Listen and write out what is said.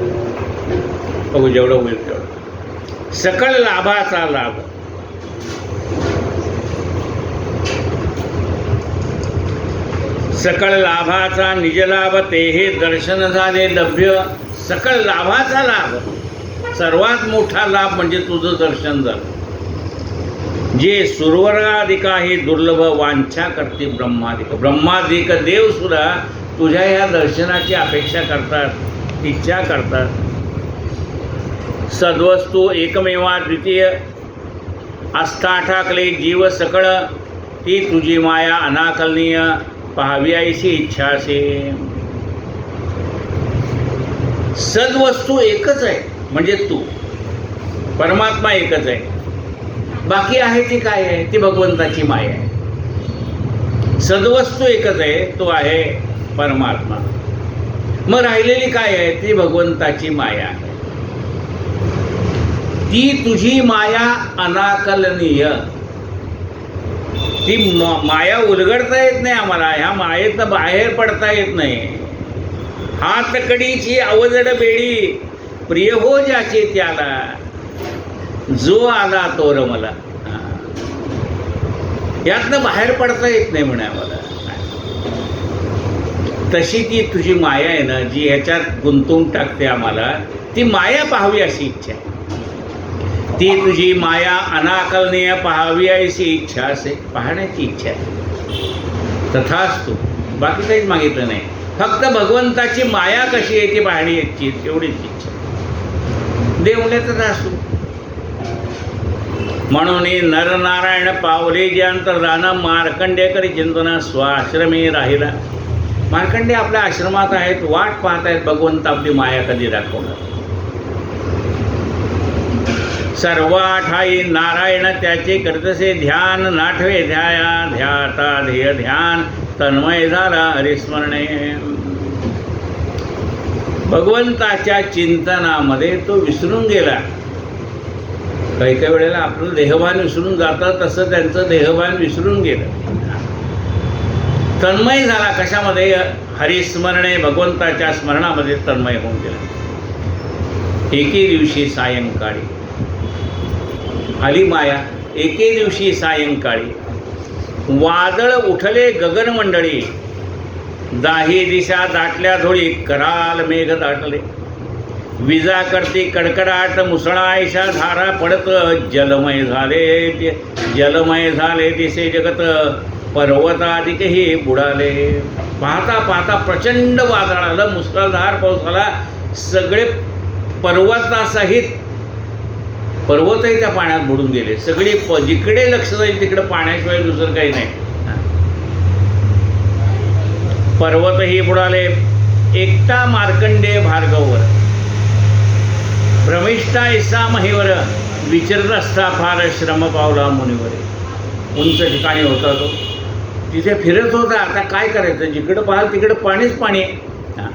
बघू जेवढं होईल तेवढं. सकळ लाभाचा लाभ. सकळ लाभाचा निजलाभ ते हे दर्शन झाले लभ्य. सकळ लाभाचा लाभ. सर्वात मोठा लाभ म्हणजे तुझं दर्शन झालं. जे सुरवर्गाधिका हे दुर्लभ वांछा करते ब्रह्मादिक ब्रह्मादिक देवसुद्धा तुझ्या या दर्शनाची अपेक्षा करतात. इच्छा करतात. सद्वस्तू एकमेवा द्वितीय. आस्था ठाकले जीव सकळ ती तुझी माया अनाकलनीय. पाहावी आईशी इच्छा असे. सद्वस्तू एकच आहे म्हणजे तू. परमात्मा एकच आहे. बाकी आहे ती काय आहे? ती भगवंताची माया आहे. सद्वस्तू एकच आहे तो आहे परमात्मा. मग राहिलेली काय आहे? ती भगवंताची माया. आहे ती तुझी माया अनाकलनीय. ती माया उलगडता येत नाही आम्हाला. ह्या मायेतनं बाहेर पडता येत नाही. हातकडीची अवजड बेडी. प्रिय हो ज्याचे त्याला. जो आला तो रमला. यातनं बाहेर पडता येत नाही म्हणे आम्हाला. तशी ती तुझी माया आहे ना जी ह्याच्यात गुंतवून टाकते आम्हाला ती माया पाहावी अशी इच्छा आहे. ती तुझी माया अनाकलनीय पाहावी अशी इच्छा असे पाहण्याची इच्छा आहे. तथाच तू बाकी काहीच मागितलं नाही. फक्त भगवंताची माया कशी आहे ती पाहण्याची एवढीच इच्छा देवले तर असू. म्हणून नरनारायण पावले जे अंतर्धान मार्कंडेकर चिंतना स्वाश्रमे राहिला. मार्कंडे आपल्या आश्रमात आहेत वाट पाहत आहेत भगवंत आपली माया कधी दाखवणार? सर्वाठाई नारायण त्याचे करतसे ध्यान नाठवे ध्याया ध्याता ध्येय ध्यान तन्मय झाला हरिस्मरणे. भगवंताच्या चिंतनामध्ये तो विसरून गेला. काही काही वेळेला आपलं देहभान विसरून जातं तसं त्यांचं देहभान विसरून गेलं. तन्मय झाला कशामध्ये? हरिस्मरणे भगवंताच्या स्मरणामध्ये तन्मय होऊन गेला. एके दिवशी सायंकाळी. आली माया एके दिवशी सायंकाळी. वादळ उठले गगनमंडळी दाही दिशा दाटल्या धुळी कराल मेघ दाटले. विजा करती कडकडाट मुसळायशा धारा पडत जलमय झाले जलमय झाले दिसे जगत. पर्वताधिकही बुडाले. पाहता पाहता प्रचंड वादळ आलं मुसळधार पाऊस आला. सगळे पर्वतासहित पर्वतही त्या पाण्यात बुडून गेले. सगळी प जिकडे लक्ष जाईल तिकडे पाण्याशिवाय दुसरं काही नाही. पर्वतही बुडाले. एकटा मार्कंडे भार्गववर. भ्रमिष्ठा इसा महिवर. विचरत असता फार श्रम पावला मुनिवर. उंच ठिकाणी होता तो. तिथे फिरत होता. आता काय करायचं? जिकडं पाहाल तिकडं पाणीच पाणी आहे. हां.